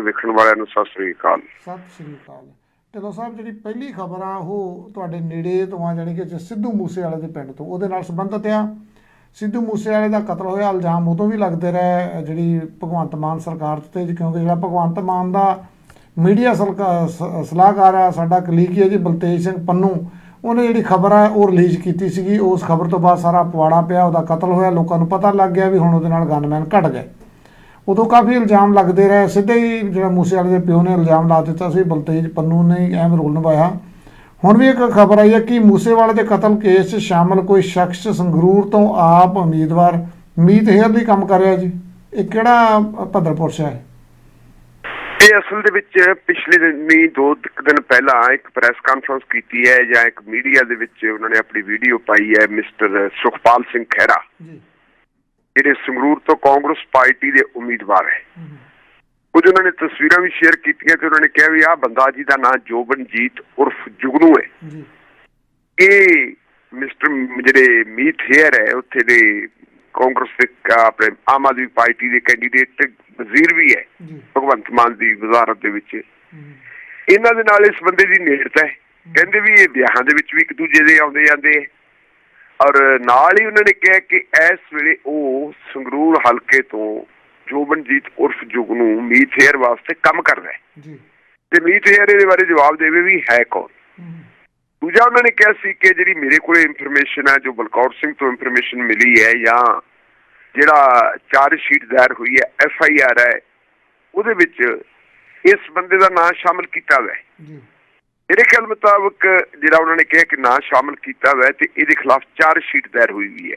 ਸੁਣਨ ਵੇਖਣ ਵਾਲਿਆਂ ਨੂੰ ਸਤਿ ਸ੍ਰੀ ਅਕਾਲ। ਸਤਿ ਸ਼੍ਰੀ ਅਕਾਲ। ਢਿੱਲੋਂ ਸਾਹਿਬ, ਜਿਹੜੀ ਪਹਿਲੀ ਖਬਰ ਆ, ਉਹ ਤੁਹਾਡੇ ਨੇੜੇ ਤੋਂ ਆ, ਜਾਣੀ ਕਿ ਸਿੱਧੂ ਮੂਸੇ ਵਾਲੇ ਦੇ ਪਿੰਡ ਤੋਂ। ਉਹਦੇ ਨਾਲ ਸੰਬੰਧਿਤ ਆ। ਸਿੱਧੂ ਮੂਸੇ ਵਾਲੇ ਦਾ ਕਤਲ ਹੋਇਆ, ਇਲਜ਼ਾਮ ਉਦੋਂ ਵੀ ਲੱਗਦੇ ਰਹੇ, ਜਿਹੜੀ ਭਗਵੰਤ ਮਾਨ ਸਰਕਾਰ ਤੇ ਕਿਉਂਕਿ ਜਿਹੜਾ ਭਗਵੰਤ ਮਾਨ ਦਾ ਮੀਡੀਆ ਸਲਕਾ- ਸਲਾਹਕਾਰ ਆ, ਸਾਡਾ ਕਲੀਕ ਹੈ ਜੀ, ਬਲਤੇਜ ਸਿੰਘ ਪੰਨੂ। ਉਹਨੇ ਜਿਹੜੀ ਖਬਰ ਆ, ਉਹ ਰਿਲੀਜ਼ ਕੀਤੀ ਸੀਗੀ। ਉਸ ਖਬਰ ਤੋਂ ਬਾਅਦ ਸਾਰਾ ਪਵਾੜਾ ਪਿਆ, ਉਹਦਾ ਕਤਲ ਹੋਇਆ। ਲੋਕਾਂ ਨੂੰ ਪਤਾ ਲੱਗ ਗਿਆ ਵੀ ਹੁਣ ਉਹਦੇ ਨਾਲ ਗਨਮੈਨ ਘਟ ਗਏ। ਉਦੋਂ ਕਾਫੀ ਇਲਜ਼ਾਮ ਲੱਗਦੇ ਰਹੇ ਸਿੱਧੇ ਹੀ ਜਿਹੜਾ ਮੂਸੇ ਵਾਲੇ ਦੇ ਪਿਓ ਨੇ ਇਲਜ਼ਾਮ ਲਾ ਦਿੱਤਾ ਸੀ ਬਲਤੇਜ ਪੰਨੂ ਨੇ ਅਹਿਮ ਰੋਲ ਨਿਭਾਇਆ। ਹੁਣ ਵੀ ਇੱਕ ਖਬਰ ਆਈ ਹੈ ਕਿ ਮੂਸੇ ਵਾਲੇ ਦੇ ਕਤਲ ਕੇਸ 'ਚ ਸ਼ਾਮਲ ਕੋਈ ਸ਼ਖਸ ਸੰਗਰੂਰ ਤੋਂ ਆਪ ਉਮੀਦਵਾਰ ਮੀਤ ਹੇਅਰ ਲਈ ਕੰਮ ਕਰ ਰਿਹਾ ਜੀ। ਇਹ ਕਿਹੜਾ ਭੱਦਰਪੁਰ ਸ਼ਹਿਰ? ਹੈ ਇਹ ਅਸਲ ਦੇ ਵਿੱਚ ਪਿਛਲੇ ਦਿਨੀ ਦੋ ਕੁ ਦਿਨ ਪਹਿਲਾਂ ਇੱਕ ਪ੍ਰੈਸ ਕਾਨਫਰੰਸ ਕੀਤੀ ਹੈ ਜਾਂ ਇੱਕ ਮੀਡੀਆ ਦੇ ਵਿੱਚ ਉਹਨਾਂ ਨੇ ਆਪਣੀ ਵੀਡੀਓ ਪਾਈ ਹੈ ਮਿਸਟਰ ਸੁਖਪਾਲ ਸਿੰਘ ਖਹਿਰਾ। ਜੀ। ਜਿਹੜੇ ਸੰਗਰੂਰ ਤੋਂ ਕਾਂਗਰਸ ਪਾਰਟੀ ਦੇ ਉਮੀਦਵਾਰ ਹੈ। ਕੁਝ ਉਹਨਾਂ ਨੇ ਤਸਵੀਰਾਂ ਵੀ ਸ਼ੇਅਰ ਕੀਤੀਆਂ ਤੇ ਉਹਨਾਂ ਨੇ ਕਿਹਾ ਵੀ ਆਹ ਬੰਦਾ ਜੀ ਦਾ ਨਾਮ ਜੋਬਨਜੀਤ ਉਰਫ ਜੁਗਨੂ ਹੈ। ਇਹ ਮਿਸਟਰ ਜਿਹੜੇ ਮੀਤ ਹੇਅਰ ਹੈ ਉੱਥੇ ਦੇ ਕਾਂਗਰਸ ਦੇ ਕ- ਆਪਣੇ ਆਮ ਆਦਮੀ ਪਾਰਟੀ ਦੇ ਕੈਂਡੀਡੇਟ ਤੇ ਵਜ਼ੀਰ ਵੀ ਹੈ ਭਗਵੰਤ ਮਾਨ ਦੀ ਵਜ਼ਾਰਤ ਦੇ ਵਿੱਚ। ਇਹਨਾਂ ਦੇ ਨਾਲ ਇਸ ਬੰਦੇ ਦੀ ਨੇੜਤਾ ਹੈ। ਕਹਿੰਦੇ ਵੀ ਇਹ ਵਿਆਹਾਂ ਦੇ ਵਿੱਚ ਵੀ ਇੱਕ ਦੂਜੇ ਦੇ ਆਉਂਦੇ ਜਾਂਦੇ ਹੈ। ਔਰ ਨਾਲ ਹੀ ਉਹਨਾਂ ਨੇ ਕਿਹਾ ਕਿ ਇਸ ਵੇਲੇ ਉਹ ਸੰਗਰੂਰ ਹਲਕੇ ਤੋਂ ਜੋਬਨਜੀਤ ਉਰਫ ਜੁਗਨੂ ਮੀਤ ਹੇਅਰ ਵਾਸਤੇ ਕੰਮ ਕਰਦਾ ਹੈ। ਜੀ। ਤੇ ਮੀਤ ਹੇਅਰ ਇਹਦੇ ਬਾਰੇ ਜਵਾਬ ਦੇਵੇ ਵੀ ਹੈ ਕੌਣ? ਦੂਜਾ ਉਹਨਾਂ ਨੇ ਕਿਹਾ ਸੀ ਕਿ ਜਿਹੜੀ ਮੇਰੇ ਕੋਲੇ ਇਨਫੋਰਮੇਸ਼ਨ ਹੈ ਜੋ ਬਲਕੌਰ ਸਿੰਘ ਤੋਂ ਇਨਫੋਰਮੇਸ਼ਨ ਮਿਲੀ ਹੈ ਜਾਂ ਜਿਹੜਾ ਚਾਰਜ ਸ਼ੀਟ ਦਾਇਰ ਹੋਈ ਹੈ ਐਫ ਆਈ ਆਰ ਹੈ ਉਹਦੇ ਵਿੱਚ ਇਸ ਬੰਦੇ ਦਾ ਨਾਮ ਸ਼ਾਮਲ ਕੀਤਾ ਹੋਇਆ ਹੈ। ਜੀ। ਮੇਰੇ ਖਿਆਲ ਮੁਤਾਬਕ ਜਿਹੜਾ ਉਹਨਾਂ ਨੇ ਕਿਹਾ ਕਿ ਨਾਂ ਸ਼ਾਮਲ ਕੀਤਾ ਹੋਇਆ ਤੇ ਇਹਦੇ ਖਿਲਾਫ ਚਾਰਜ ਸ਼ੀਟ ਦਾਇਰ ਹੋਈ ਵੀ ਹੈ।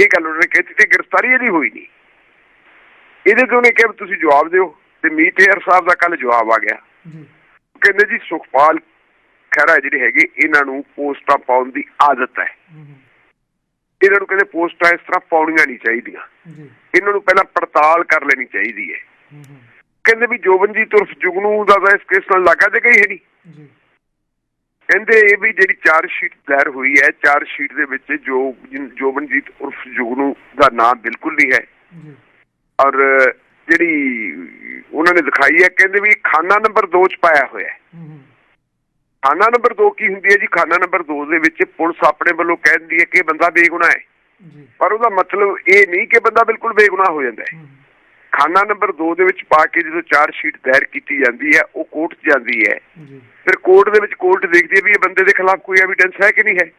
ਇਹ ਗੱਲ ਉਹਨਾਂ ਨੇ ਕਹਿਤੀ ਤੇ ਗ੍ਰਿਫਤਾਰੀ ਇਹਦੀ ਹੋਈ ਨਹੀਂ। ਇਹਦੇ ਤੋਂ ਉਹਨੇ ਕਿਹਾ ਤੁਸੀਂ ਜਵਾਬ ਦਿਓ ਤੇ ਮੀਤ ਹੇਅਰ ਸਾਹਿਬ ਦਾ ਕੱਲ ਜਵਾਬ ਆ ਗਿਆ। ਜੀ। ਕਹਿੰਦੇ ਜੀ ਸੁਖਪਾਲ ਖਹਿਰਾ ਜਿਹੜੇ ਹੈਗੇ ਇਹਨਾਂ ਨੂੰ ਪੋਸਟਾਂ ਪਾਉਣ ਦੀ ਆਦਤ ਹੈ। ਇਹਨਾਂ ਨੂੰ ਕਹਿੰਦੇ ਪੋਸਟਾਂ ਇਸ ਤਰ੍ਹਾਂ ਪਾਉਣੀਆਂ ਨਹੀਂ ਚਾਹੀਦੀਆਂ। ਇਹਨਾਂ ਨੂੰ ਪਹਿਲਾਂ ਪੜਤਾਲ ਕਰ ਲੈਣੀ ਚਾਹੀਦੀ ਹੈ। ਕਹਿੰਦੇ ਵੀ ਜੋਬਨਜੀਤ ਉਰਫ ਜੁਗਨੂ ਦਾ ਇਸ ਕੇਸ ਨਾਲ ਲੱਗਾ ਤੇ ਗਈ ਹੈ ਨਹੀਂ ਜੀ। ਕਹਿੰਦੇ ਇਹ ਵੀ ਜਿਹੜੀ ਚਾਰਜ ਸ਼ੀਟ ਦਾਇਰ ਹੋਈ ਹੈ ਚਾਰਜ ਸ਼ੀਟ ਦੇ ਵਿੱਚ ਜੋ ਜੋਬਨਜੀਤ ਉਰਫ ਜੁਗਨੂ ਦਾ ਨਾਮ ਬਿਲਕੁਲ ਨਹੀਂ ਹੈ। ਜੀ। ਔਰ ਜਿਹੜੀ ਉਹਨਾਂ ਨੇ ਦਿਖਾਈ ਹੈ ਕਹਿੰਦੇ ਵੀ ਖਾਨਾ ਨੰਬਰ 2 ਚ ਪਾਇਆ ਹੋਇਆ ਹੈ। ਖਾਨਾ ਨੰਬਰ 2 ਕੀ ਹੁੰਦੀ ਹੈ ਜੀ? ਖਾਨਾ ਨੰਬਰ 2 ਦੇ ਵਿੱਚ ਪੁਲਿਸ ਆਪਣੇ ਵੱਲੋਂ ਕਹਿ ਦਿੰਦੀ ਹੈ ਕਿ ਬੰਦਾ ਬੇਗੁਨਾਹ ਹੈ। ਪਰ ਉਹਦਾ ਮਤਲਬ ਇਹ ਨਹੀਂ ਕਿ ਬੰਦਾ ਬਿਲਕੁਲ ਬੇਗੁਨਾਹ ਹੋ ਜਾਂਦਾ ਹੈ। ਖਾਨਾ ਨੰਬਰ 2 ਦੇ ਵਿੱਚ ਪਾ ਕੇ ਜਦੋਂ ਚਾਰਜ ਸ਼ੀਟ ਦਾਇਰ ਕੀਤੀ ਜਾਂਦੀ ਹੈ ਉਹ ਕੋਰਟ 'ਚ ਜਾਂਦੀ ਹੈ। ਫਿਰ ਕੋਰਟ ਦੇ ਵਿੱਚ ਕੋਰਟ ਦੇਖਦੀ ਹੈ ਵੀ ਇਹ ਬੰਦੇ ਦੇ ਖਿਲਾਫ ਕੋਈ ਐਵੀਡੈਂਸ ਹੈ ਕਿ ਨਹੀਂ ਹੈ।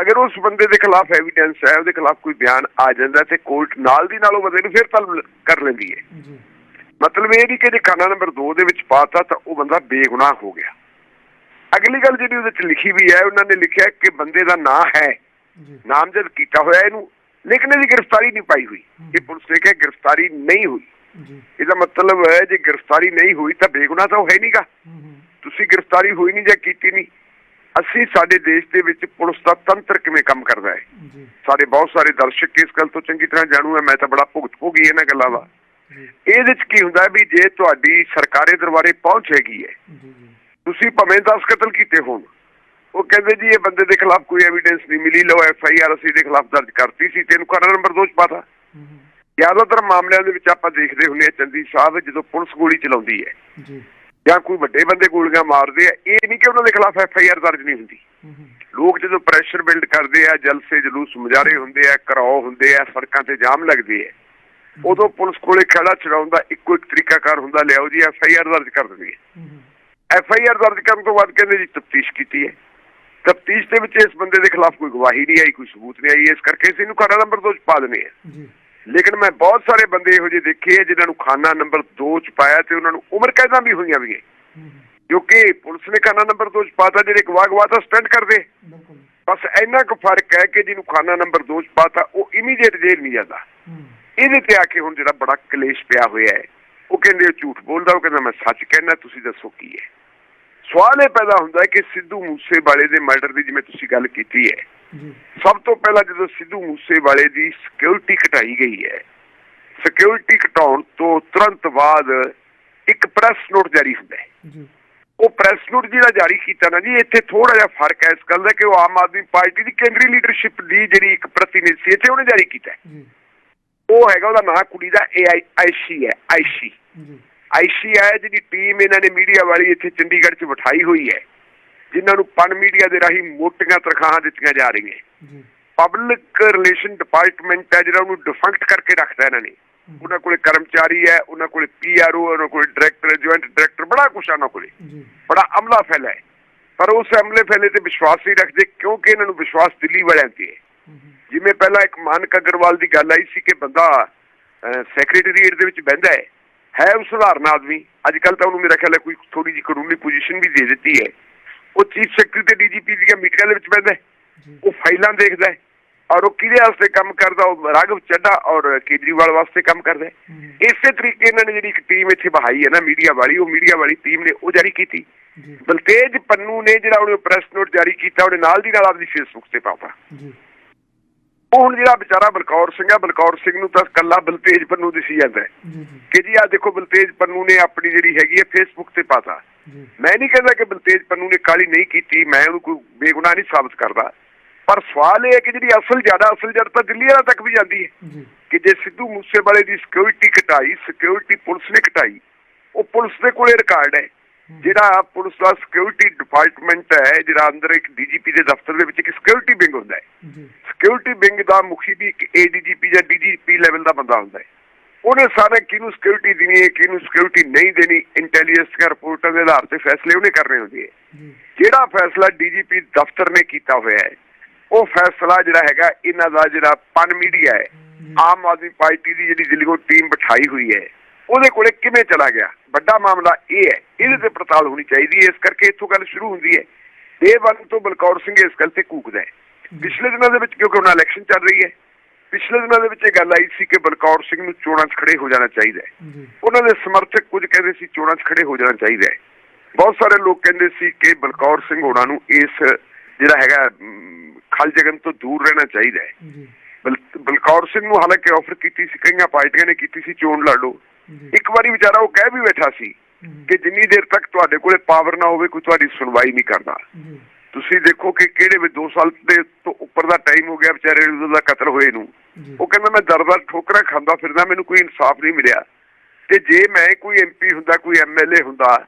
ਅਗਰ ਉਸ ਬੰਦੇ ਦੇ ਖਿਲਾਫ ਐਵੀਡੈਂਸ ਹੈ ਉਹਦੇ ਖਿਲਾਫ ਕੋਈ ਬਿਆਨ ਆ ਜਾਂਦਾ ਤੇ ਕੋਰਟ ਨਾਲ ਦੀ ਨਾਲ ਉਹ ਬੰਦੇ ਨੂੰ ਫਿਰ ਤਲਬ ਕਰ ਲੈਂਦੀ ਹੈ। ਜੀ। ਮਤਲਬ ਇਹ ਨਹੀਂ ਕਿ ਜੇ ਖਾਨਾ ਨੰਬਰ 2 ਦੇ ਵਿੱਚ ਪਾਤਾ ਤਾਂ ਉਹ ਬੰਦਾ ਬੇਗੁਨਾਹ ਹੋ ਗਿਆ। ਅਗਲੀ ਗੱਲ ਜਿਹੜੀ ਉਹਦੇ ਵਿੱਚ ਲਿਖੀ ਵੀ ਹੈ ਉਹਨਾਂ ਨੇ ਲਿਖਿਆ ਕਿ ਬੰਦੇ ਦਾ ਨਾਂ ਹੈ। ਨਾਮਜ਼ਦ ਕੀਤਾ ਹੋਇਆ ਇਹਨੂੰ। ਲੇਕਿਨ ਇਹਦੀ ਗ੍ਰਿਫਤਾਰੀ ਨਹੀਂ ਪਾਈ ਹੋਈ। ਇਹ ਪੁਲਿਸ ਨੇ ਕਿਹਾ ਗ੍ਰਿਫਤਾਰੀ ਨਹੀਂ ਹੋਈ ਇਹਦਾ ਮਤਲਬ ਹੈ ਜੇ ਗ੍ਰਿਫਤਾਰੀ ਨਹੀਂ ਹੋਈ ਤਾਂ ਬੇਗੁਨਾਹ ਤਾਂ ਉਹ ਹੈ ਨਹੀਂਗਾ ਤੁਸੀਂ ਗ੍ਰਿਫਤਾਰੀ ਹੋਈ ਨਹੀਂ ਜਾਂ ਕੀਤੀ ਨਹੀਂ ਅਸੀਂ ਸਾਡੇ ਦੇਸ਼ ਦੇ ਵਿੱਚ ਪੁਲਿਸ ਦਾ ਤੰਤਰ ਕਿਵੇਂ ਕੰਮ ਕਰਦਾ ਹੈ? ਸਾਡੇ ਬਹੁਤ ਸਾਰੇ ਦਰਸ਼ਕ ਇਸ ਗੱਲ ਤੋਂ ਚੰਗੀ ਤਰ੍ਹਾਂ ਜਾਣੂ ਹੈ ਮੈਂ ਤਾਂ ਬੜਾ ਭੁਗਤ ਭੋਗੀ ਇਹਨਾਂ ਗੱਲਾਂ ਦਾ। ਇਹਦੇ ਵਿੱਚ ਕੀ ਹੁੰਦਾ ਹੈ ਵੀ ਜੇ ਤੁਹਾਡੀ ਸਰਕਾਰੀ ਦਰਬਾਰੇ ਪਹੁੰਚ ਹੈਗੀ ਹੈ ਤੁਸੀਂ ਭਾਵੇਂ 10 ਕਤਲ ਕੀਤੇ ਹੋਣ ਉਹ ਕਹਿੰਦੇ ਜੀ ਇਹ ਬੰਦੇ ਦੇ ਖਿਲਾਫ ਕੋਈ ਐਵੀਡੈਂਸ ਨਹੀਂ ਮਿਲੀ। ਲਓ ਐਫ ਆਈ ਆਰ ਅਸੀਂ ਦੇ ਖਿਲਾਫ ਦਰਜ ਕਰਤੀ ਸੀ। ਤੈਨੂੰ ਖਾਨਾ ਨੰਬਰ 2 ਚ ਪਾਤਾ। ਜ਼ਿਆਦਾਤਰ ਮਾਮਲਿਆਂ ਦੇ ਵਿੱਚ ਆਪਾਂ ਦੇਖਦੇ ਹੁੰਦੇ ਆ ਚੰਦੀ ਸਾਹਿਬ ਜਦੋਂ ਪੁਲਿਸ ਗੋਲੀ ਚਲਾਉਂਦੀ ਹੈ। ਜੀ। ਜਾਂ ਕੋਈ ਵੱਡੇ ਬੰਦੇ ਗੋਲੀਆਂ ਮਾਰਦੇ ਆ ਇਹ ਨਹੀਂ ਕਿ ਉਹਨਾਂ ਦੇ ਖਿਲਾਫ ਐਫ ਆਈ ਆਰ ਦਰਜ ਨਹੀਂ ਹੁੰਦੀ। ਲੋਕ ਜਦੋਂ ਪ੍ਰੈਸ਼ਰ ਬਿਲਡ ਕਰਦੇ ਆ ਜਲਸੇ ਜਲੂਸ ਮੁਜ਼ਾਹਰੇ ਹੁੰਦੇ ਆ ਕਰਾਓ ਹੁੰਦੇ ਆ ਸੜਕਾਂ ਤੇ ਜਾਮ ਲੱਗਦੇ ਆ ਉਦੋਂ ਪੁਲਿਸ ਕੋਲੇ ਖੜਾ ਚੜਾਉਣ ਦਾ ਇੱਕੋ ਇੱਕ ਤਰੀਕਾਕਾਰ ਹੁੰਦਾ ਲਿਆਓ ਜੀ ਐਫ ਆਈ ਆਰ ਦਰਜ ਕਰ ਦਿੰਦੀ ਹੈ ਐਫ ਆਈ ਆਰ ਦਰਜ ਕਰਨ ਤੋਂ ਬਾਅਦ ਕਹਿੰਦੇ ਜੀ ਤਫਤੀਸ਼ ਕੀਤੀ ਹੈ। ਤਫਤੀਸ਼ ਦੇ ਵਿੱਚ ਇਸ ਬੰਦੇ ਦੇ ਖਿਲਾਫ ਕੋਈ ਗਵਾਹੀ ਨਹੀਂ ਆਈ ਕੋਈ ਸਬੂਤ ਨਹੀਂ ਆਈ ਇਸ ਕਰਕੇ ਅਸੀਂ ਇਹਨੂੰ ਖਾਨਾ ਨੰਬਰ 2 ਚ ਪਾ ਦਿੰਦੇ ਆ ਜੀ। ਲੇਕਿਨ ਮੈਂ ਬਹੁਤ ਸਾਰੇ ਬੰਦੇ ਇਹੋ ਜਿਹੇ ਦੇਖੇ ਆ ਜਿਨ੍ਹਾਂ ਨੂੰ ਖਾਨਾ ਨੰਬਰ 2 ਚ ਪਾਇਆ ਤੇ ਉਹਨਾਂ ਨੂੰ ਉਮਰ ਕੈਦਾਂ ਵੀ ਹੋਈਆਂ ਵੀ ਕਿਉਂਕਿ ਪੁਲਿਸ ਨੇ ਖਾਨਾ ਨੰਬਰ 2 ਚ ਪਾਤਾ ਜਿਹੜੇ ਗਵਾਹ ਗਵਾਹ ਤਾਂ ਸਟੈਂਡ ਕਰਦੇ। ਬਸ ਇੰਨਾ ਕੁ ਫ਼ਰਕ ਹੈ ਕਿ ਜਿਹਨੂੰ ਖਾਨਾ ਨੰਬਰ 2 ਚ ਪਾਤਾ ਉਹ ਇਮੀਡੀਏਟ ਜੇਲ੍ਹ ਨਹੀਂ ਜਾਂਦਾ। ਇਹਦੇ ਤੇ ਆ ਕੇ ਹੁਣ ਜਿਹੜਾ ਬੜਾ ਕਲੇਸ਼ ਪਿਆ ਹੋਇਆ ਹੈ ਉਹ ਕਹਿੰਦੇ ਝੂਠ ਬੋਲਦਾ ਉਹ ਕਹਿੰਦਾ ਮੈਂ ਸੱਚ ਕਹਿਣਾ ਤੁਸੀਂ ਦੱਸੋ ਕੀ ਹੈ। ਸਵਾਲ ਇਹ ਪੈਦਾ ਹੁੰਦਾ ਹੈ ਕਿ ਸਿੱਧੂ ਮੂਸੇ ਵਾਲੇ ਦੇ ਮਰਡਰ ਦੀ ਜਿਵੇਂ ਤੁਸੀਂ ਗੱਲ ਕੀਤੀ ਹੈ ਸਭ ਤੋਂ ਪਹਿਲਾਂ ਜਦੋਂ ਸਿੱਧੂ ਮੂਸੇ ਵਾਲੇ ਦੀ ਸਿਕਿਉਰਿਟੀ ਘਟਾਈ ਗਈ ਹੈ ਸਿਕਿਉਰਿਟੀ ਘਟਾਉਣ ਤੋਂ ਤੁਰੰਤ ਬਾਅਦ ਇੱਕ ਪ੍ਰੈਸ ਨੋਟ ਜਾਰੀ ਹੁੰਦਾ ਹੈ। ਉਹ ਪ੍ਰੈਸ ਨੋਟ ਜਿਹੜਾ ਜਾਰੀ ਕੀਤਾ ਨਾ ਜੀ ਇੱਥੇ ਥੋੜਾ ਜਿਹਾ ਫ਼ਰਕ ਹੈ ਇਸ ਗੱਲ ਦਾ ਕਿ ਉਹ ਆਮ ਆਦਮੀ ਪਾਰਟੀ ਦੀ ਕੇਂਦਰੀ ਲੀਡਰਸ਼ਿਪ ਦੀ ਜਿਹੜੀ ਇੱਕ ਪ੍ਰਤੀਨਿਧ ਸੀ ਇੱਥੇ ਉਹਨੇ ਜਾਰੀ ਕੀਤਾ ਉਹ ਹੈਗਾ ਉਹਦਾ ਨਾਂ ਕੁੜੀ ਦਾ ਏਆਈ ਆਈਸੀ ਹੈ ਆਈਸੀ ਜੀ। ਆਈਸੀਆਈ ਜਿਹੜੀ ਟੀਮ ਇਹਨਾਂ ਨੇ ਮੀਡੀਆ ਵਾਲੀ ਇੱਥੇ ਚੰਡੀਗੜ੍ਹ 'ਚ ਬਿਠਾਈ ਹੋਈ ਹੈ ਜਿਨ੍ਹਾਂ ਨੂੰ ਪਨ ਮੀਡੀਆ ਦੇ ਰਾਹੀਂ ਮੋਟੀਆਂ ਤਨਖਾਹਾਂ ਦਿੱਤੀਆਂ ਜਾ ਰਹੀਆਂ। ਜੀ। ਪਬਲਿਕ ਰਿਲੇਸ਼ਨ ਡਿਪਾਰਟਮੈਂਟ ਹੈ ਜਿਹੜਾ ਉਹਨੂੰ ਡਿਫੰਕਟ ਕਰਕੇ ਰੱਖਦਾ ਇਹਨਾਂ ਨੇ। ਉਹਨਾਂ ਕੋਲੇ ਕਰਮਚਾਰੀ ਹੈ ਉਹਨਾਂ ਕੋਲੇ ਪੀਆਰਓ ਉਹਨਾਂ ਕੋਲੇ ਡਾਇਰੈਕਟਰ ਜੁਆਇੰਟ ਡਾਇਰੈਕਟਰ ਬੜਾ ਕੁਛ ਆ ਉਹਨਾਂ ਕੋਲੇ। ਬੜਾ ਅਮਲਾ ਫੈਲਾ ਹੈ। ਪਰ ਉਸ ਅਮਲੇ ਫੈਲੇ ਤੇ ਵਿਸ਼ਵਾਸ ਨਹੀਂ ਰੱਖਦੇ ਕਿਉਂਕਿ ਇਹਨਾਂ ਨੂੰ ਵਿਸ਼ਵਾਸ ਦਿੱਲੀ ਵਾਲਿਆਂ ਤੇ ਹੈ। ਜਿਵੇਂ ਪਹਿਲਾਂ ਇੱਕ ਮਾਨਕ ਅਗਰਵਾਲ ਦੀ ਗੱਲ ਆਈ ਸੀ ਕਿ ਬੰਦਾ ਸੈਕਟਰੀਏਟ ਦੇ ਵਿੱਚ ਬਹਿੰਦਾ ਹੈ ਹੈ ਉਹ ਸਧਾਰਨ ਆਦਮੀ। ਅੱਜ ਕੱਲ ਤਾਂ ਉਹਨੂੰ ਮੇਰਾ ਖਿਆਲ ਹੈ ਕੋਈ ਥੋੜੀ ਜਿਹੀ ਕਾਨੂੰਨੀ ਪੋਜੀਸ਼ਨ ਵੀ ਦੇ ਦਿੱਤੀ ਹੈ। ਉਹ ਚੀਫ ਸੈਕਟਰੀ ਤੇ ਡੀਜੀਪੀ ਦੀਆਂ ਮੀਟਿੰਗਾਂ ਦੇ ਵਿੱਚ ਜੀ। ਉਹ ਫਾਈਲਾਂ ਦੇਖਦਾ ਔਰ ਉਹ ਕਿਹਦੇ ਵਾਸਤੇ ਕੰਮ ਕਰਦਾ? ਉਹ ਰਾਘਵ ਚੱਡਾ ਔਰ ਕੇਜਰੀਵਾਲ ਵਾਸਤੇ ਕੰਮ ਕਰਦਾ ਇਸੇ ਤਰੀਕੇ ਇਹਨਾਂ ਨੇ ਜਿਹੜੀ ਇੱਕ ਟੀਮ ਇੱਥੇ ਬਹਾਈ ਹੈ ਨਾ ਮੀਡੀਆ ਵਾਲੀ ਉਹ ਮੀਡੀਆ ਵਾਲੀ ਟੀਮ ਨੇ ਉਹ ਜਾਰੀ ਕੀਤੀ। ਜੀ। ਬਲਤੇਜ ਪੰਨੂ ਨੇ ਜਿਹੜਾ ਉਹਨੇ ਪ੍ਰੈਸ ਨੋਟ ਜਾਰੀ ਕੀਤਾ ਉਹਨੇ ਨਾਲ ਦੀ ਨਾਲ ਆਪਣੀ ਫੇਸਬੁੱਕ ਤੇ ਜੀ। ਉਹ ਹੁਣ ਜਿਹੜਾ ਵਿਚਾਰਾ ਬਲਕੌਰ ਸਿੰਘ ਆ ਬਲਕੌਰ ਸਿੰਘ ਨੂੰ ਤਾਂ ਕੱਲਾ ਬਲਤੇਜ ਪੰਨੂ ਦਿਸੀ ਜਾਂਦਾ ਕਿ ਜੀ ਆ ਦੇਖੋ ਬਲਤੇਜ ਪੰਨੂ ਨੇ ਆਪਣੀ ਜਿਹੜੀ ਹੈਗੀ ਹੈ ਫੇਸਬੁੱਕ ਤੇ ਪਾਤਾ। ਮੈਂ ਨਹੀਂ ਕਹਿੰਦਾ ਕਿ ਬਲਤੇਜ ਪੰਨੂ ਨੇ ਕਾਲੀ ਨਹੀਂ ਕੀਤੀ ਮੈਂ ਉਹਨੂੰ ਕੋਈ ਬੇਗੁਨਾਹ ਨਹੀਂ ਸਾਬਤ ਕਰਦਾ। ਪਰ ਸਵਾਲ ਇਹ ਹੈ ਕਿ ਜਿਹੜੀ ਅਸਲ ਜ਼ਿਆਦਾ ਅਸਲ ਜੜ ਤਾਂ ਦਿੱਲੀ ਵਾਲਾ ਤੱਕ ਵੀ ਜਾਂਦੀ ਹੈ। ਕਿ ਜੇ ਸਿੱਧੂ ਮੂਸੇਵਾਲੇ ਦੀ ਸਿਕਿਉਰਿਟੀ ਘਟਾਈ ਸਿਕਿਉਰਿਟੀ ਪੁਲਿਸ ਨੇ ਘਟਾਈ ਉਹ ਪੁਲਿਸ ਦੇ ਕੋਲੇ ਰਿਕਾਰਡ ਹੈ। ਜਿਹੜਾ ਪੁਲਿਸ ਦਾ ਸਿਕਿਉਰਿਟੀ ਡਿਪਾਰਟਮੈਂਟ ਹੈ ਜਿਹੜਾ ਅੰਦਰ ਇੱਕ ਡੀਜੀਪੀ ਦੇ ਦਫ਼ਤਰ ਦੇ ਵਿੱਚ ਇੱਕ ਸਿਕਿਉਰਿਟੀ ਵਿੰਗ ਹੁੰਦਾ ਹੈ। ਜੀ। ਸਿਕਿਉਰਿਟੀ ਵਿੰਗ ਦਾ ਮੁਖੀ ਵੀ ਇੱਕ ਏਡੀਜੀਪੀ ਜਾਂ ਡੀਜੀਪੀ ਲੈਵਲ ਦਾ ਬੰਦਾ ਹੁੰਦਾ ਹੈ। ਉਹਨੇ ਸਾਰੇ ਕਿਹਨੂੰ ਸਿਕਿਉਰਿਟੀ ਦੇਣੀ ਹੈ ਕਿਹਨੂੰ ਸਿਕਿਉਰਿਟੀ ਨਹੀਂ ਦੇਣੀ ਇੰਟੈਲੀਜੈਂਸ ਦੀਆਂ ਰਿਪੋਰਟਾਂ ਦੇ ਆਧਾਰ ਤੇ ਫੈਸਲੇ ਉਹਨੇ ਕਰਨੇ ਹੁੰਦੇ ਹੈ। ਜਿਹੜਾ ਫੈਸਲਾ ਡੀਜੀਪੀ ਦਫ਼ਤਰ ਨੇ ਕੀਤਾ ਹੋਇਆ ਹੈ ਉਹ ਫੈਸਲਾ ਜਿਹੜਾ ਹੈਗਾ ਇਹਨਾਂ ਦਾ ਜਿਹੜਾ ਪਨ ਮੀਡੀਆ ਹੈ ਆਮ ਆਦਮੀ ਪਾਰਟੀ ਦੀ ਜਿਹੜੀ ਦਿੱਲੀੋਂ ਟੀਮ ਬਿਠਾਈ ਹੋਈ ਹੈ ਉਹਦੇ ਕੋਲੇ ਕਿਵੇਂ ਚਲਾ ਗਿਆ? ਵੱਡਾ ਮਾਮਲਾ ਇਹ ਹੈ ਇਹਦੇ ਤੇ ਪੜਤਾਲ ਹੋਣੀ ਚਾਹੀਦੀ ਹੈ ਇਸ ਕਰਕੇ ਇੱਥੋਂ ਗੱਲ ਸ਼ੁਰੂ ਹੁੰਦੀ ਹੈ। ਡੇ ਵਨ ਤੋਂ ਬਲਕੌਰ ਸਿੰਘ ਇਸ ਗੱਲ ਤੇ ਕੂਕਦਾ ਹੈ। ਪਿਛਲੇ ਦਿਨਾਂ ਦੇ ਵਿੱਚ ਕਿਉਂਕਿ ਉਹਨਾਂ ਇਲੈਕਸ਼ਨ ਚੱਲ ਰਹੀ ਹੈ ਪਿਛਲੇ ਦਿਨਾਂ ਦੇ ਵਿੱਚ ਇਹ ਗੱਲ ਆਈ ਸੀ ਕਿ ਬਲਕੌਰ ਸਿੰਘ ਨੂੰ ਚੋਣਾਂ 'ਚ ਖੜੇ ਹੋ ਜਾਣਾ ਚਾਹੀਦਾ ਹੈ। ਉਹਨਾਂ ਦੇ ਸਮਰਥਕ ਕੁਝ ਕਹਿੰਦੇ ਸੀ ਚੋਣਾਂ 'ਚ ਖੜੇ ਹੋ ਜਾਣਾ ਚਾਹੀਦਾ ਹੈ। ਬਹੁਤ ਸਾਰੇ ਲੋਕ ਕਹਿੰਦੇ ਸੀ ਕਿ ਬਲਕੌਰ ਸਿੰਘ ਹੋਣਾ ਨੂੰ ਇਸ ਜਿਹੜਾ ਹੈਗਾ ਖਲ ਜਗਨ ਤੋਂ ਦੂਰ ਰਹਿਣਾ ਚਾਹੀਦਾ ਹੈ। ਬਲਕੌਰ ਸਿੰਘ ਨੂੰ ਹਾਲਾਂਕਿ ਆਫਰ ਕੀਤੀ ਸੀ ਕਈਆਂ ਪਾਰਟੀਆਂ ਨੇ ਕੀਤੀ ਸੀ ਚੋਣ ਲੜ ਲਓ। ਇੱਕ ਵਾਰੀ ਵਿਚਾਰਾ ਉਹ ਕਹਿ ਵੀ ਬੈਠਾ ਸੀ ਕਿ ਜਿੰਨੀ ਦੇਰ ਤੱਕ ਤੁਹਾਡੇ ਕੋਲੇ ਪਾਵਰ ਨਾ ਹੋਵੇ ਕੋਈ ਤੁਹਾਡੀ ਸੁਣਵਾਈ ਨਹੀਂ ਕਰਦਾ। ਤੁਸੀਂ ਦੇਖੋ ਕਿ ਕਿਹੜੇ ਵੀ 2 ਸਾਲ ਦੇ ਤੋਂ ਉੱਪਰ ਦਾ ਟਾਈਮ ਹੋ ਗਿਆ ਵਿਚਾਰੇ ਦਾ ਕਤਲ ਹੋਏ ਨੂੰ। ਉਹ ਕਹਿੰਦਾ ਮੈਂ ਦਰ-ਦਰ ਠੋਕਰਾਂ ਖਾਂਦਾ ਫਿਰਦਾ ਮੈਨੂੰ ਕੋਈ ਇਨਸਾਫ ਨਹੀਂ ਮਿਲਿਆ। ਤੇ ਜੇ ਮੈਂ ਕੋਈ ਐਮਪੀ ਹੁੰਦਾ ਕੋਈ ਐਮਐਲਏ ਹੁੰਦਾ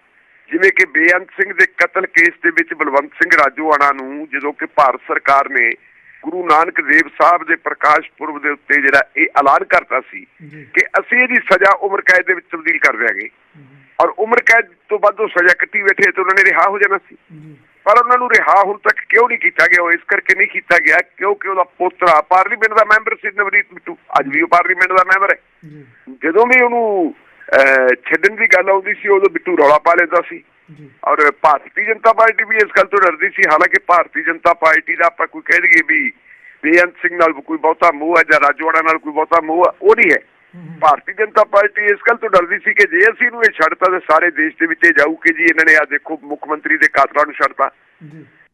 ਜਿਵੇਂ ਕਿ ਬੇਅੰਤ ਸਿੰਘ ਦੇ ਕਤਲ ਕੇਸ ਦੇ ਵਿੱਚ ਬਲਵੰਤ ਸਿੰਘ ਰਾਜੋਆਣਾ ਨੂੰ ਜਦੋਂ ਕਿ ਭਾਰਤ ਸਰਕਾਰ ਨੇ ਗੁਰੂ ਨਾਨਕ ਦੇਵ ਸਾਹਿਬ ਦੇ ਪ੍ਰਕਾਸ਼ ਪੁਰਬ ਦੇ ਉੱਤੇ ਜਿਹੜਾ ਇਹ ਐਲਾਨ ਕਰਤਾ ਸੀ ਕਿ ਅਸੀਂ ਇਹਦੀ ਸਜ਼ਾ ਉਮਰ ਕੈਦ ਦੇ ਵਿੱਚ ਤਬਦੀਲ ਕਰ ਦਿਆਂਗੇ। ਔਰ ਉਮਰ ਕੈਦ ਤੋਂ ਬਾਅਦ ਉਹ ਸਜ਼ਾ ਕੱਟੀ ਬੈਠੇ ਤੇ ਉਹਨਾਂ ਨੇ ਰਿਹਾ ਹੋ ਜਾਣਾ ਸੀ। ਪਰ ਉਹਨਾਂ ਨੂੰ ਰਿਹਾ ਹੁਣ ਤੱਕ ਕਿਉਂ ਨਹੀਂ ਕੀਤਾ ਗਿਆ ਉਹ ਇਸ ਕਰਕੇ ਨਹੀਂ ਕੀਤਾ ਗਿਆ ਕਿਉਂਕਿ ਉਹਦਾ ਪੋਤਰਾ ਪਾਰਲੀਮੈਂਟ ਦਾ ਮੈਂਬਰ ਸੀ ਨਵਰੀਤ ਬਿੱਟੂ ਅੱਜ ਵੀ ਉਹ ਪਾਰਲੀਮੈਂਟ ਦਾ ਮੈਂਬਰ ਹੈ। ਜਦੋਂ ਵੀ ਉਹਨੂੰ ਛੱਡਣ ਦੀ ਗੱਲ ਆਉਂਦੀ ਸੀ ਉਦੋਂ ਬਿੱਟੂ ਰੌਲਾ ਪਾ ਲੈਂਦਾ ਸੀ। ਔਰ ਭਾਰਤੀ ਜਨਤਾ ਪਾਰਟੀ ਵੀ ਇਸ ਗੱਲ ਤੋਂ ਡਰਦੀ ਸੀ ਹਾਲਾਂਕਿ ਭਾਰਤੀ ਜਨਤਾ ਪਾਰਟੀ ਦਾ ਆਪਾਂ ਕੋਈ ਕਹਿ ਦਈਏ ਵੀ ਬੇਅੰਤ ਸਿੰਘ ਨਾਲ ਕੋਈ ਬਹੁਤਾ ਮੋਹ ਹੈ ਜਾਂ ਰਾਜਵਾੜਾ ਨਾਲ ਕੋਈ ਬਹੁਤਾ ਮੋਹ ਹੈ ਉਹ ਨਹੀਂ ਹੈ। ਭਾਰਤੀ ਜਨਤਾ ਪਾਰਟੀ ਇਸ ਗੱਲ ਤੋਂ ਡਰਦੀ ਸੀ ਕਿ ਜੇ ਅਸੀਂ ਇਹਨੂੰ ਇਹ ਛੱਡਤਾ ਤਾਂ ਸਾਰੇ ਦੇਸ਼ ਦੇ ਵਿੱਚ ਇਹ ਜਾਊ ਕਿ ਜੀ ਇਹਨਾਂ ਨੇ ਆ ਦੇਖੋ ਮੁੱਖ ਮੰਤਰੀ ਦੇ ਕਾਤਲਾਂ ਨੂੰ ਛੱਡਤਾ।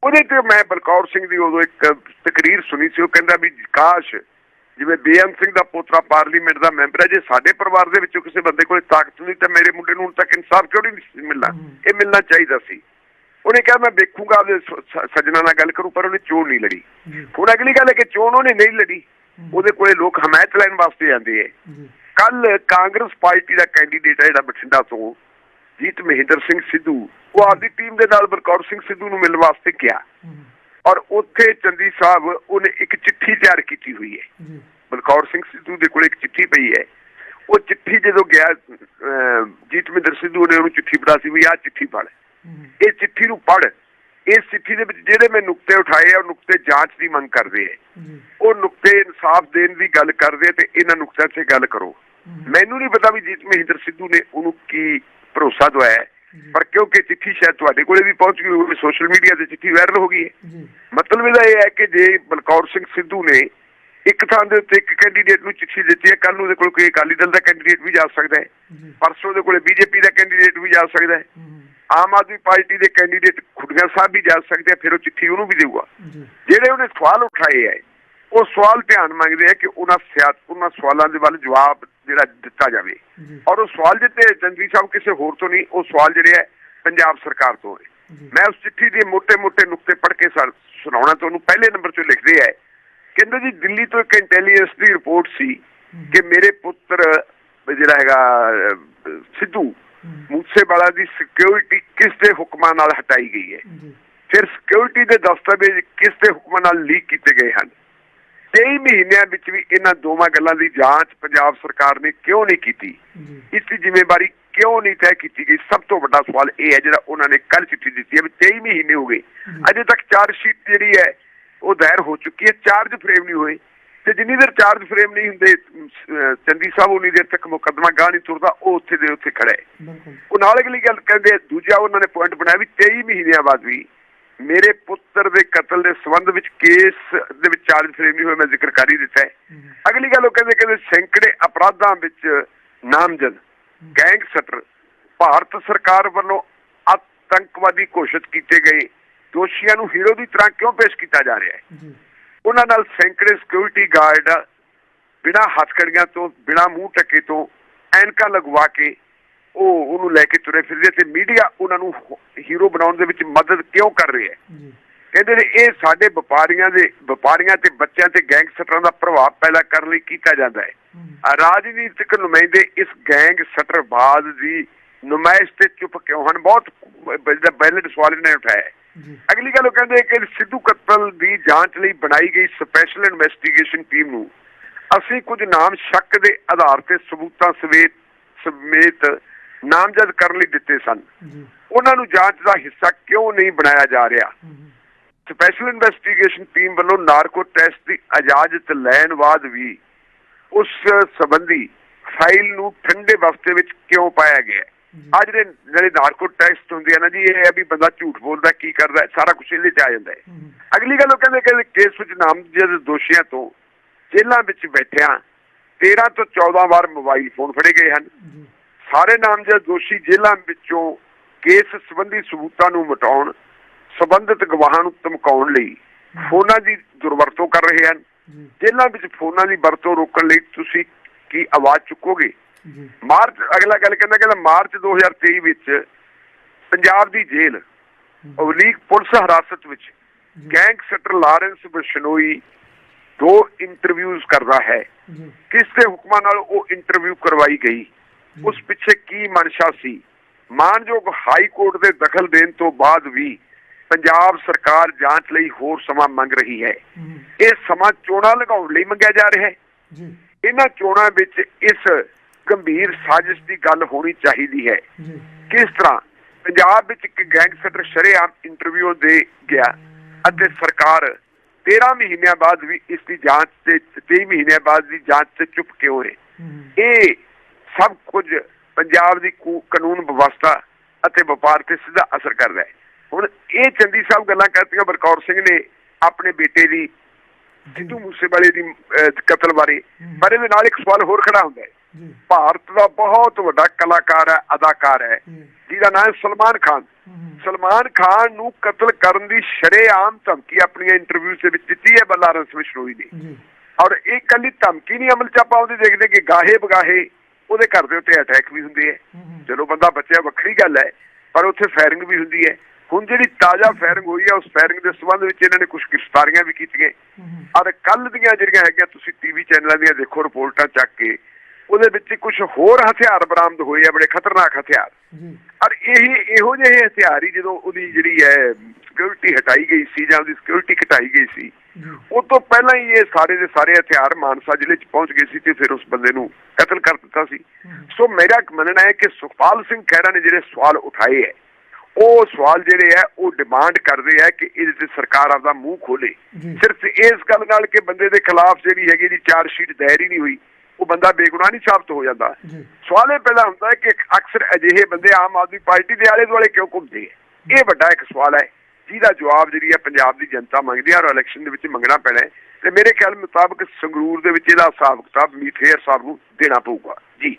ਉਹਦੇ ਤੇ ਮੈਂ ਬਲਕੌਰ ਸਿੰਘ ਦੀ ਉਦੋਂ ਇੱਕ ਤਕਰੀਰ ਸੁਣੀ ਸੀ ਉਹ ਕਹਿੰਦਾ ਵੀ ਕਾਸ਼ ਜਿਵੇਂ ਬੇਅੰਤ ਸਿੰਘ ਦਾ ਪੋਤਰਾ ਪਾਰਲੀਮੈਂਟ ਦਾ ਮੈਂਬਰ ਹੈ ਜੇ ਸਾਡੇ ਪਰਿਵਾਰ ਦੇ ਵਿੱਚੋਂ ਕਿਸੇ ਬੰਦੇ ਕੋਲ ਤਾਕਤ ਨਹੀਂ ਤਾਂ ਮੇਰੇ ਮੁੰਡੇ ਨੂੰ ਹੁਣ ਤੱਕ ਇਨਸਾਫ ਕਿਉਂ ਨਹੀਂ ਮਿਲਣਾ। ਇਹ ਮਿਲਣਾ ਚਾਹੀਦਾ ਸੀ। ਉਹਨੇ ਕਿਹਾ ਮੈਂ ਵੇਖੂਗਾ ਆਪਦੇ ਸੱਜਣਾ ਨਾਲ ਗੱਲ ਕਰੂੰ ਪਰ ਉਹਨੇ ਚੋਣ ਨਹੀਂ ਲੜੀ। ਹੁਣ ਅਗਲੀ ਗੱਲ ਹੈ ਕਿ ਚੋਣ ਉਹਨੇ ਨਹੀਂ ਲੜੀ। ਉਹਦੇ ਕੋਲੇ ਲੋਕ ਹਮਾਇਤ ਲੈਣ ਵਾਸਤੇ ਆਉਂਦੇ ਹੈ। ਜੀ। ਕੱਲ ਕਾਂਗਰਸ ਪਾਰਟੀ ਦਾ ਕੈਂਡੀਡੇਟ ਹੈ ਜਿਹੜਾ ਬਠਿੰਡਾ ਤੋਂ ਜੀਤ ਮਹਿੰਦਰ ਸਿੰਘ ਸਿੱਧੂ। ਉਹ ਆਪਦੀ ਟੀਮ ਦੇ ਨਾਲ ਬਲਕੌਰ ਸਿੰਘ ਸਿੱਧੂ ਨੂੰ ਮਿਲਣ ਵਾਸਤੇ ਗਿਆ ਔਰ ਉੱਥੇ ਚੰਦੀ ਸਾਹਿਬ ਉਹਨੇ ਇੱਕ ਚਿੱਠੀ ਤਿਆਰ ਕੀਤੀ ਹੋਈ ਹੈ। ਜੀ। ਬਲਕੌਰ ਸਿੰਘ ਸਿੱਧੂ ਦੇ ਕੋਲ ਇੱਕ ਚਿੱਠੀ ਪਈ ਹੈ। ਉਹ ਚਿੱਠੀ ਜਦੋਂ ਗਿਆ ਅਹ, ਜੀਤ ਮਹਿੰਦਰ ਸਿੱਧੂ ਨੇ ਉਹਨੂੰ ਚਿੱਠੀ ਪੜਾ ਸੀ ਵੀ ਆਹ ਚਿੱਠੀ ਪੜ੍ਹ। ਹਮ, ਇਹ ਚਿੱਠੀ ਨੂੰ ਪੜ੍ਹ। ਇਸ ਚਿੱਠੀ ਦੇ ਵਿੱਚ ਜਿਹੜੇ ਮੈਂ ਨੁਕਤੇ ਉਠਾਏ ਆ ਉਹ ਨੁਕਤੇ ਜਾਂਚ ਦੀ ਮੰਗ ਕਰਦੇ ਆ। ਉਹ ਨੁਕਤੇ ਇਨਸਾਫ ਦੇਣ ਦੀ ਗੱਲ ਕਰਦੇ ਤੇ ਇਹਨਾਂ ਨੁਕਤਿਆਂ 'ਤੇ ਗੱਲ ਕਰੋ। ਮੈਨੂੰ ਨਹੀਂ ਪਤਾ ਵੀ ਜੀਤ ਮਹਿੰਦਰ ਸਿੱਧੂ ਨੇ ਉਹਨੂੰ ਕੀ ਭਰੋਸਾ ਦਵਾਇਆ। ਪਰ ਕਿਉਂਕਿ ਚਿੱਠੀ ਸ਼ਾਇਦ ਤੁਹਾਡੇ ਕੋਲੇ ਵੀ ਪਹੁੰਚ ਗਈ ਹੋਵੇ ਸੋਸ਼ਲ ਮੀਡੀਆ ਤੇ ਚਿੱਠੀ ਵਾਇਰਲ ਹੋ ਗਈ ਹੈ। ਮਤਲਬ ਇਹਦਾ ਇਹ ਹੈ ਕਿ ਜੇ ਬਲਕੌਰ ਸਿੰਘ ਸਿੱਧੂ ਨੇ ਇੱਕ ਥਾਂ ਦੇ ਉੱਤੇ ਇੱਕ ਕੈਂਡੀਡੇਟ ਨੂੰ ਚਿੱਠੀ ਦਿੱਤੀ ਹੈ ਕੱਲ ਨੂੰ ਉਹਦੇ ਕੋਲ ਕੋਈ ਅਕਾਲੀ ਦਲ ਦਾ ਕੈਂਡੀਡੇਟ ਵੀ ਜਾ ਸਕਦਾ ਹੈ ਪਰਸੋਂ ਉਹਦੇ ਕੋਲੇ ਬੀਜੇਪੀ ਦਾ ਕੈਂਡੀਡੇਟ ਵੀ ਜਾ ਸਕਦਾ ਹੈ। ਆਮ ਆਦਮੀ ਪਾਰਟੀ ਦੇ ਕੈਂਡੀਡੇਟ ਖੁੱਡੀਆਂ ਸਾਹਿਬ ਵੀ ਜਾ ਸਕਦੇ ਆ ਫਿਰ ਉਹ ਚਿੱਠੀ ਉਹਨੂੰ ਵੀ ਦੇਊਗਾ। ਜਿਹੜੇ ਉਹਨੇ ਸਵਾਲ ਉਠਾਏ ਹੈ ਉਹ ਸਵਾਲ ਧਿਆਨ ਮੰਗਦੇ ਆ ਕਿ ਉਹਨਾਂ ਸਿਆਤ ਉਹਨਾਂ ਸਵਾਲਾਂ ਦੇ ਵੱਲ ਜਵਾਬ ਜਿਹੜਾ ਦਿੱਤਾ ਜਾਵੇ। ਔਰ ਉਹ ਸਵਾਲ ਜਿੱਤੇ ਜੰਗਰੀ ਸਾਹਿਬ ਕਿਸੇ ਹੋਰ ਤੋਂ ਨਹੀਂ ਉਹ ਸਵਾਲ ਜਿਹੜੇ ਹੈ ਪੰਜਾਬ ਸਰਕਾਰ ਤੋਂ ਹੈ ਮੈਂ ਉਸ ਚਿੱਠੀ ਦੇ ਮੋٹے-ਮੋٹے ਨੁਕਤੇ ਪੜ੍ਹ ਕੇ ਸੁਣਾਉਣਾ ਤੁਹਾਨੂੰ ਪਹਿਲੇ ਨੰਬਰ 'ਚ ਲਿਖਦੇ ਹੈ ਕਹਿੰਦੇ ਜੀ ਦਿੱਲੀ ਤੋਂ ਇੱਕ ਇੰਟੈਲੀਜੈਂਸ ਦੀ ਰਿਪੋਰਟ ਸੀ ਕਿ ਮੇਰੇ ਪੁੱਤਰ ਜਿਹੜਾ ਹੈਗਾ ਸਿੱਧੂ ਮੂਸੇਵਾਲਾ ਦੀ ਸਿਕਿਉਰਿਟੀ ਕਿਸ ਦੇ ਹੁਕਮਾਂ ਨਾਲ ਹਟਾਈ ਗਈ ਹੈ। ਫਿਰ ਸਿਕਿਉਰਿਟੀ ਦੇ ਦਸਤਾਵੇਜ਼ ਕਿਸ ਦੇ ਹੁਕਮਾਂ ਨਾਲ ਲੀਕ ਕੀਤੇ ਗਏ ਹਨ? 23 ਮਹੀਨਿਆਂ ਵਿੱਚ ਵੀ ਇਹਨਾਂ ਦੋਵਾਂ ਗੱਲਾਂ ਦੀ ਜਾਂਚ ਪੰਜਾਬ ਸਰਕਾਰ ਨੇ ਕਿਉਂ ਨਹੀਂ ਕੀਤੀ? ਇਸ ਦੀ ਜ਼ਿੰਮੇਵਾਰੀ ਕਿਉਂ ਨਹੀਂ ਤੈਅ ਕੀਤੀ ਗਈ? ਸਭ ਤੋਂ ਵੱਡਾ ਸਵਾਲ ਇਹ ਹੈ ਜਿਹੜਾ ਉਹਨਾਂ ਨੇ ਕੱਲ ਚਿੱਠੀ ਦਿੱਤੀ ਹੈ ਵੀ 23 ਮਹੀਨੇ ਹੋ ਗਏ। ਅਜੇ ਤੱਕ ਚਾਰਜ ਸ਼ੀਟ ਜਿਹੜੀ ਹੈ ਉਹ ਦਾਇਰ ਹੋ ਚੁੱਕੀ ਹੈ। ਚਾਰਜ ਫਰੇਮ ਨਹੀਂ ਹੋਏ। ਤੇ ਜਿੰਨੀ ਦੇਰ ਚਾਰਜ ਫਰੇਮ ਨਹੀਂ ਹੁੰਦੇ ਚੰਦੀ ਸਾਹਿਬ ਉਨੀ ਦੇਰ ਤੱਕ ਮੁਕੱਦਮਾ ਗਾਹ ਨਹੀਂ ਤੁਰਦਾ ਉਹ ਉੱਥੇ ਦੇ ਉੱਥੇ ਖੜਾ ਹੈ। ਉਹ ਨਾਲ ਅਗਲੀ ਗੱਲ ਕਹਿੰਦੇ ਦੂਜਾ ਉਹਨਾਂ ਨੇ ਪੁਆਇੰਟ ਬਣਾਇਆ ਵੀ 23 ਮਹੀਨਿਆਂ ਬਾਅਦ ਵੀ ਮੇਰੇ ਪੁੱਤਰ ਦੇ ਕਤਲ ਦੇ ਸੰਬੰਧ ਵਿੱਚ ਕੇਸ ਦੇ ਵਿੱਚ ਚਾਰਜ ਫਰੇਮ ਨਹੀਂ ਹੋਇਆ ਮੈਂ ਜ਼ਿਕਰ ਕਰ ਹੀ ਦਿੱਤਾ ਹੈ। ਅਗਲੀ ਗੱਲ ਉਹ ਕਹਿੰਦੇ ਕਹਿੰਦੇ ਸੈਂਕੜੇ ਅਪਰਾਧਾਂ ਵਿੱਚ ਨਾਮਜ਼ਦ ਗੈਂਗਸਟਰ ਭਾਰਤ ਸਰਕਾਰ ਵੱਲੋਂ ਆਤੰਕਵਾਦੀ ਘੋਸ਼ਿਤ ਕੀਤੇ ਗਏ ਦੋਸ਼ੀਆਂ ਨੂੰ ਹੀਰੋ ਦੀ ਤਰ੍ਹਾਂ ਕਿਉਂ ਪੇਸ਼ ਕੀਤਾ ਜਾ ਰਿਹਾ ਹੈ? ਉਹਨਾਂ ਨਾਲ ਸੈਂਕੜੇ ਸਿਕਿਉਰਿਟੀ ਗਾਰਡ ਬਿਨਾਂ ਹੱਥਕੜੀਆਂ ਤੋਂ ਬਿਨਾਂ ਮੂੰਹ ਟੱਕੇ ਤੋਂ ਐਨਕਾਂ ਲਗਵਾ ਕੇ ਉਹ ਉਹਨੂੰ ਲੈ ਕੇ ਤੁਰੇ ਫਿਰਦੇ ਤੇ ਮੀਡੀਆ ਉਹਨਾਂ ਨੂੰ ਹੀਰੋ ਬਣਾਉਣ ਦੇ ਵਿੱਚ ਮਦਦ ਕਿਉਂ ਕਰ ਰਹੀ ਹੈ ਕਹਿੰਦੇ ਨੇ ਇਹ ਸਾਡੇ ਵਪਾਰੀਆਂ ਦੇ ਵਪਾਰੀਆਂ ਤੇ ਬੱਚਿਆਂ ਤੇ ਗੈਂਗਸਟਰਾਂ ਦਾ ਪ੍ਰਭਾਵ ਪੈਦਾ ਕਰਨ ਲਈ ਕੀਤਾ ਜਾਂਦਾ ਹੈ। ਰਾਜਨੀਤਿਕ ਨੁਮਾਇੰਦੇ ਇਸ ਗੈਂਗਸਟਰਵਾਦ ਦੀ ਨੁਮਾਇਸ਼ ਤੇ ਚੁੱਪ ਕਿਉਂ ਹਨ? ਬਹੁਤ ਬੈਲਟ ਸਵਾਲ ਇਹਨਾਂ ਨੇ ਉਠਾਇਆ। ਅਗਲੀ ਗੱਲ ਉਹ ਕਹਿੰਦੇ ਕਿ ਸਿੱਧੂ ਕਤਲ ਦੀ ਜਾਂਚ ਲਈ ਬਣਾਈ ਗਈ ਸਪੈਸ਼ਲ ਇਨਵੈਸਟੀਗੇਸ਼ਨ ਟੀਮ ਨੂੰ ਅਸੀਂ ਕੁਝ ਨਾਮ ਸ਼ੱਕ ਦੇ ਆਧਾਰ ਤੇ ਸਬੂਤਾਂ ਸਮੇਤ ਸਮੇਤ ਨਾਮਜ਼ਦ ਕਰਨ ਲਈ ਦਿੱਤੇ ਸਨ। ਉਹਨਾਂ ਨੂੰ ਜਾਂਚ ਦਾ ਹਿੱਸਾ ਕਿਉਂ ਨਹੀਂ ਬਣਾਇਆ ਜਾ ਰਿਹਾ? ਸਪੈਸ਼ਲ ਇਨਵੈਸਟੀਗੇਸ਼ਨ ਟੀਮ ਵੱਲੋਂ ਨਾਰਕੋ ਟੈਸਟ ਦੀ ਇਜਾਜ਼ਤ ਲੈਣ ਬਾਅਦ ਵੀ ਉਸ ਸੰਬੰਧੀ ਫਾਈਲ ਨੂੰ ਠੰਡੇ ਬਸਤੇ ਵਿੱਚ ਕਿਉਂ ਪਾਇਆ ਗਿਆ? ਜੀ। ਆ ਜਿਹੜੇ ਜਿਹੜੇ ਨਾਰਕੋ ਟੈਸਟ ਹੁੰਦੇ ਆ ਨਾ ਜੀ ਇਹ ਹੈ ਵੀ ਬੰਦਾ ਝੂਠ ਬੋਲਦਾ ਕੀ ਕਰਦਾ ਸਾਰਾ ਕੁਝ ਇਹਦੇ ਚ ਆ ਜਾਂਦਾ ਹੈ। ਅਗਲੀ ਗੱਲ ਉਹ ਕਹਿੰਦੇ ਕਿ ਕੇਸ ਵਿੱਚ ਨਾਮਜ਼ਦ ਦੋਸ਼ੀਆਂ ਤੋਂ ਜੇਲ੍ਹਾਂ ਵਿੱਚ ਬੈਠਿਆਂ 13 ਤੋਂ 14 ਵਾਰ ਮੋਬਾਈਲ ਫੋਨ ਫੜੇ ਗਏ ਹਨ। ਸਾਰੇ ਨਾਮਜ਼ਦ ਦੋਸ਼ੀ ਜੇਲ੍ਹਾਂ ਵਿੱਚੋਂ ਕੇਸ ਸੰਬੰਧੀ ਸਬੂਤਾਂ ਨੂੰ ਮਿਟਾਉਣ ਸਬੰਧਿਤ ਗਵਾਹਾਂ ਨੂੰ ਧਮਕਾਉਣ ਲਈ ਫੋਨਾਂ ਦੀ ਦੁਰਵਰਤੋਂ ਕਰ ਰਹੇ ਹਨ। ਜੇਲ੍ਹਾਂ ਵਿੱਚ ਫੋਨਾਂ ਦੀ ਵਰਤੋਂ ਰੋਕਣ ਲਈ ਤੁਸੀਂ ਕੀ ਆਵਾਜ਼ ਚੁੱਕੋਗੇ? ਮਾਰਚ ਅਗਲਾ ਗੱਲ ਕਹਿੰਦਾ ਕਹਿੰਦਾ ਮਾਰਚ 2023 ਵਿੱਚ ਪੰਜਾਬ ਦੀ ਜੇਲ੍ਹ ਅਵਲੀਕ ਪੁਲਿਸ ਹਿਰਾਸਤ ਵਿੱਚ ਗੈਂਗਸਟਰ ਲਾਰੈਂਸ ਬਸ਼ਨੋਈ ਦੋ ਇੰਟਰਵਿਊਜ਼ ਕਰਦਾ ਹੈ। ਕਿਸ ਦੇ ਹੁਕਮਾਂ ਨਾਲ ਉਹ ਇੰਟਰਵਿਊ ਕਰਵਾਈ ਗਈ? ਉਸ ਪਿੱਛੇ ਕੀ ਮਨਸ਼ਾ ਸੀ? ਮਾਨਯੋਗ ਹਾਈ ਕੋਰਟ ਦੇ ਦਖਲ ਦੇਣ ਤੋਂ ਬਾਅਦ ਵੀ ਪੰਜਾਬ ਸਰਕਾਰ ਜਾਂਚ ਲਈ ਹੋਰ ਸਮਾਂ ਮੰਗ ਰਹੀ ਹੈ। ਇਹ ਸਮਾਂ ਚੋਣਾਂ ਲਗਾਉਣ ਲਈ ਮੰਗਿਆ ਜਾ ਰਿਹਾ ਹੈ। ਜੀ। ਇਹਨਾਂ ਚੋਣਾਂ ਵਿੱਚ ਇਸ ਗੰਭੀਰ ਸਾਜ਼ਿਸ਼ ਦੀ ਗੱਲ ਹੋਣੀ ਚਾਹੀਦੀ ਹੈ। ਕਿਸ ਤਰ੍ਹਾਂ? ਪੰਜਾਬ ਵਿੱਚ ਇੱਕ ਗੈਂਗਸਟਰ ਸ਼ਰੇਆਮ ਇੰਟਰਵਿਊ ਦੇ ਗਿਆ ਅਤੇ ਸਰਕਾਰ 13 ਮਹੀਨਿਆਂ ਬਾਅਦ ਵੀ ਇਸ ਦੀ ਜਾਂਚ ਤੇ 23 ਮਹੀਨਿਆਂ ਬਾਅਦ ਦੀ ਜਾਂਚ ਤੇ ਚੁੱਪ ਕਿਉਂ ਹੈ। ਹਮ, ਇਹ ਸਭ ਕੁਝ ਪੰਜਾਬ ਦੀ ਕਾਨੂੰਨ ਵਿਵਸਥਾ ਅਤੇ ਵਪਾਰ ਤੇ ਸਿੱਧਾ ਅਸਰ ਕਰਦਾ ਹੈ। ਹੁਣ ਇਹ ਚੰਦੀ ਸਾਹਿਬ ਗੱਲਾਂ ਕਰਤੀਆਂ ਬਰਕੌਰ ਸਿੰਘ ਨੇ ਆਪਣੇ ਬੇਟੇ ਦੀ ਸਿੱਧੂ ਮੂਸੇਵਾਲੇ ਦੀ ਕਤਲ ਬਾਰੇ ਪਰ ਇਹਦੇ ਨਾਲ ਇੱਕ ਸਵਾਲ ਹੋਰ ਖੜਾ ਹੁੰਦਾ ਹੈ। ਭਾਰਤ ਦਾ ਬਹੁਤ ਵੱਡਾ ਕਲਾਕਾਰ ਹੈ ਅਦਾਕਾਰ ਹੈ ਜਿਹਦਾ ਨਾਮ ਹੈ ਸਲਮਾਨ ਖਾਨ। ਸਲਮਾਨ ਖਾਨ ਨੂੰ ਕਤਲ ਕਰਨ ਦੀ ਸ਼ਰੇਆਮ ਧਮਕੀ ਆਪਣੀਆਂ ਇੰਟਰਵਿਊ ਦੇ ਵਿੱਚ ਦਿੱਤੀ ਹੈ ਬਲਾਰੰਸ ਵਿਸ਼ਨੋਈ ਨੇ। ਔਰ ਇਹ ਕੱਲੀ ਧਮਕੀ ਨਹੀਂ ਅਮਲ ਚ ਆਪਾਂ ਉਹਦੇ ਦੇਖਦੇ ਕਿ ਗਾਹੇ ਬਗਾਹੇ ਉਹਦੇ ਘਰ ਦੇ ਉੱਤੇ ਅਟੈਕ ਵੀ ਹੁੰਦੇ ਹੈ। ਜਦੋਂ ਬੰਦਾ ਬੱਚਿਆ ਵੱਖਰੀ ਗੱਲ ਹੈ ਪਰ ਉੱਥੇ ਫਾਇਰਿੰਗ ਵੀ ਹੁੰਦੀ ਹੈ। ਹੁਣ ਜਿਹੜੀ ਤਾਜ਼ਾ ਫਾਇਰਿੰਗ ਹੋਈ ਹੈ ਉਸ ਫਾਇਰਿੰਗ ਦੇ ਸੰਬੰਧ ਵਿੱਚ ਇਹਨਾਂ ਨੇ ਕੁਝ ਗ੍ਰਿਫਤਾਰੀਆਂ ਵੀ ਕੀਤੀਆਂ। ਔਰ ਕੱਲ ਦੀਆਂ ਜਿਹੜੀਆਂ ਹੈਗੀਆਂ ਤੁਸੀਂ ਟੀਵੀ ਚੈਨਲਾਂ ਦੀਆਂ ਦੇਖੋ ਰਿਪੋਰਟਾਂ ਚੱਕ ਕੇ ਉਹਦੇ ਵਿੱਚ ਕੁਝ ਹੋਰ ਹਥਿਆਰ ਬਰਾਮਦ ਹੋਏ ਆ ਬੜੇ ਖਤਰਨਾਕ ਹਥਿਆਰ। ਔਰ ਇਹੀ ਇਹੋ ਜਿਹੇ ਹਥਿਆਰ ਹੀ ਜਦੋਂ ਉਹਦੀ ਜਿਹੜੀ ਹੈ ਸਿਕਿਉਰਿਟੀ ਹਟਾਈ ਗਈ ਸੀ ਜਾਂ ਉਹਦੀ ਸਿਕਿਉਰਿਟੀ ਘਟਾਈ ਗਈ ਸੀ ਉਹ ਤੋਂ ਪਹਿਲਾਂ ਹੀ ਇਹ ਸਾਰੇ ਦੇ ਸਾਰੇ ਹਥਿਆਰ ਮਾਨਸਾ ਜ਼ਿਲ੍ਹੇ 'ਚ ਪਹੁੰਚ ਗਏ ਸੀ ਤੇ ਫਿਰ ਉਸ ਬੰਦੇ ਨੂੰ ਕਤਲ ਕਰ ਦਿੱਤਾ ਸੀ। ਸੋ ਮੇਰਾ ਮੰਨਣਾ ਹੈ ਕਿ ਸੁਖਪਾਲ ਸਿੰਘ ਖਹਿਰਾ ਨੇ ਜਿਹੜੇ ਸਵਾਲ ਉਠਾਏ ਹੈ ਉਹ ਸਵਾਲ ਜਿਹੜੇ ਹੈ ਉਹ ਡਿਮਾਂਡ ਕਰਦੇ ਹੈ ਕਿ ਇਹਦੇ ਤੇ ਸਰਕਾਰ ਆਪਦਾ ਮੂੰਹ ਖੋਲੇ। ਸਿਰਫ ਇਸ ਗੱਲ ਨਾਲ ਕਿ ਬੰਦੇ ਦੇ ਖਿਲਾਫ ਜਿਹੜੀ ਹੈਗੀ ਦੀ ਚਾਰ ਸ਼ੀਟ ਦਾਇਰ ਹੀ ਨਹੀਂ ਹੋਈ ਉਹ ਬੰਦਾ ਬੇਗੁਨਾਹ ਨਹੀਂ ਸਾਬਤ ਹੋ ਜਾਂਦਾ। ਸਵਾਲ ਇਹ ਪੈਦਾ ਹੁੰਦਾ ਹੈ ਕਿ ਅਕਸਰ ਅਜਿਹੇ ਬੰਦੇ ਆਮ ਆਦਮੀ ਪਾਰਟੀ ਦੇ ਆਲੇ ਦੁਆਲੇ ਕਿਉਂ ਘੁੰਮਦੇ ਹੈ? ਇਹ ਵੱਡਾ ਇੱਕ ਸਵਾਲ ਹੈ। ਜਿਹਦਾ ਜਵਾਬ ਜਿਹੜੀ ਹੈ ਪੰਜਾਬ ਦੀ ਜਨਤਾ ਮੰਗਦੀ ਹੈ, ਔਰ ਇਲੈਕਸ਼ਨ ਦੇ ਵਿੱਚ ਮੰਗਣਾ ਪੈਣਾ ਤੇ ਮੇਰੇ ਖਿਆਲ ਮੁਤਾਬਕ ਸੰਗਰੂਰ ਦੇ ਵਿੱਚ ਇਹਦਾ ਹਿਸਾਬ ਕਿਤਾਬ ਮੀਠੇਰ ਸਾਹਿਬ ਨੂੰ ਦੇਣਾ ਪਊਗਾ। ਜੀ।